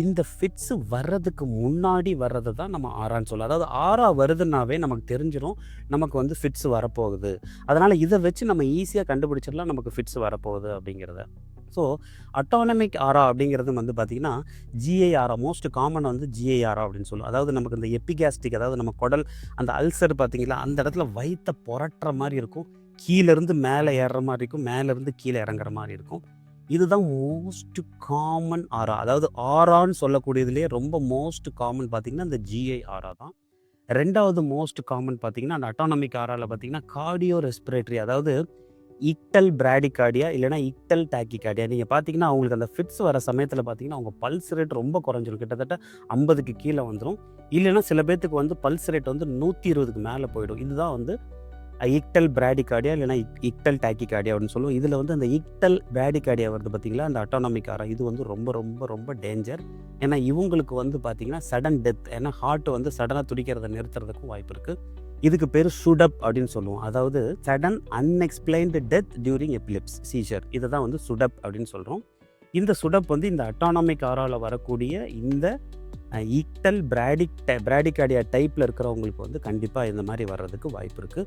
இந்த ஃபிட்ஸு வர்றதுக்கு முன்னாடி வர்றது தான் நம்ம ஆறான்னு சொல்லலாம் அதாவது ஆறா வருதுன்னாவே நமக்கு தெரிஞ்சிடும் நமக்கு வந்து ஃபிட்ஸ் வரப்போகுது. அதனால் இதை வச்சு நம்ம ஈஸியாக கண்டுபிடிச்சிடலாம் நமக்கு ஃபிட்ஸ் வரப்போகுது அப்படிங்கிறத. ஸோ அட்டானமிக் ஆரா அப்படிங்கிறது வந்து பார்த்திங்கன்னா ஜிஏஆரா மோஸ்ட் காமன் வந்து ஜிஏஆரா அப்படின்னு சொல்லுவோம். அதாவது நமக்கு இந்த எப்பிகாஸ்டிக் அதாவது நம்ம குடல் அந்த அல்சர் பார்த்திங்களா அந்த இடத்துல வயிற்ற புரட்டுற மாதிரி இருக்கும். கீழேருந்து மேலே ஏறுற மாதிரி இருக்கும் மேலேருந்து கீழே இறங்குற மாதிரி இருக்கும். இதுதான் மோஸ்ட் காமன் ஆரா அதாவது ஆரான்னு சொல்லக்கூடியதுலேயே ரொம்ப மோஸ்ட் காமன் பார்த்திங்கன்னா இந்த ஜிஐ ஆரா தான். ரெண்டாவது மோஸ்ட் காமன் பார்த்தீங்கன்னா அந்த அட்டானமிக் ஆராவில் பார்த்தீங்கன்னா கார்டியோ ரெஸ்பிரேட்டரி அதாவது இக்டல் பிராடிகார்டியா இல்லைனா இக்டல் டாக்கிகார்டியா நீங்கள் பார்த்தீங்கன்னா அவங்களுக்கு அந்த ஃபிட்ஸ் வர சமயத்தில் பார்த்தீங்கன்னா அவங்க பல்ஸ் ரேட் ரொம்ப குறைஞ்சிரும். கிட்டத்தட்ட ஐம்பதுக்கு கீழே வந்துடும் இல்லைன்னா சில பேர்த்துக்கு வந்து பல்ஸ் ரேட் வந்து நூற்றி இருபதுக்கு மேலே போயிடும். இதுதான் வந்து இக்டல் பிராடிகார்டியா இல்லைனா இக்டல் டாக்கிகார்டியா அப்படின்னு சொல்லுவோம். இதில் வந்து அந்த ஈக்டல் பிராடிகார்டியா வருது பார்த்தீங்களா அந்த அட்டானமிக் ஆரம் இது வந்து ரொம்ப ரொம்ப ரொம்ப டேஞ்சர். ஏன்னா இவங்களுக்கு வந்து பார்த்தீங்கன்னா சடன் டெத் ஏன்னா ஹார்ட் வந்து சடனாக துடிக்கிறத நிறுத்துறதுக்கும் வாய்ப்பு இருக்குது இதுக்கு பேர் சுடப் அப்படின்னு சொல்லுவோம். அதாவது sudden unexplained death during epilepsy seizure இதை தான் வந்து சுடப் அப்படின்னு சொல்கிறோம் இந்த சுடப் வந்து இந்த அட்டானமிக் ஆராவில் வரக்கூடிய இந்த ஈக்டல் பிராடிக் பிராடிகார்டியா டைப்பில் இருக்கிறவங்களுக்கு வந்து கண்டிப்பாக இந்த மாதிரி வர்றதுக்கு வாய்ப்பு இருக்குது